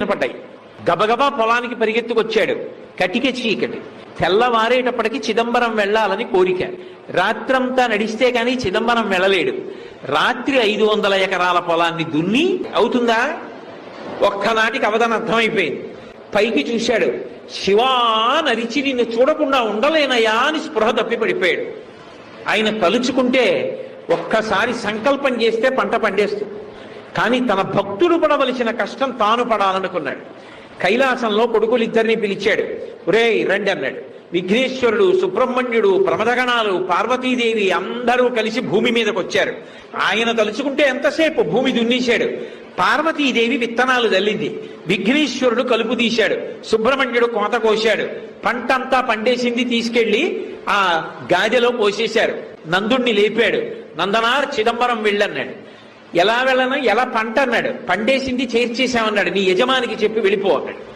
వినపడ్డాయి గబగబా పొలానికి పరిగెత్తుకొచ్చాడు. కటిక చీకటి. తెల్లవారేటప్పటికి చిదంబరం వెళ్ళాలని కోరిక. రాత్రంతా నడిస్తే కానీ చిదంబరం వెళ్ళలేడు. రాత్రి ఐదు వందల ఎకరాల పొలాన్ని దున్ని అవుతుందా? ఒక్కనాటికి అవధానం అర్థమైపోయింది. పైకి చూశాడు. శివా నరిచి నిన్ను చూడకుండా ఉండలేనయా అని స్పృహ తప్పి పడిపోయాడు. ఆయన తలుచుకుంటే ఒక్కసారి సంకల్పం చేస్తే పంట పండేస్తుంది. కానీ తన భక్తులు పడవలసిన కష్టం తాను పడాలనుకున్నాడు. కైలాసంలో కొడుకులిద్దరిని పిలిచాడు. ఒరేయ్ రండి అన్నాడు. విఘ్నేశ్వరుడు సుబ్రహ్మణ్యుడు ప్రమదగణాలు పార్వతీదేవి అందరూ కలిసి భూమి మీదకి వచ్చారు ఆయన తలుచుకుంటే ఎంతసేపు భూమి దున్నేశాడు. పార్వతీదేవి విత్తనాలు చల్లింది విఘ్నేశ్వరుడు కలుపు తీశాడు. సుబ్రహ్మణ్యుడు కోత కోశాడు. పంట అంతా పండేసింది తీసుకెళ్ళి ఆ గాజెలో పోసేశారు. నందుణ్ణి లేపాడు. నందనార్ చిదంబరం వెళ్ళన్నాడు. ఎలా వెళ్ళను ఎలా పంట అన్నాడు. పండేసింది చేర్చేశామన్నాడు. నీ యజమానికి చెప్పి వెళ్ళిపో అన్నాడు.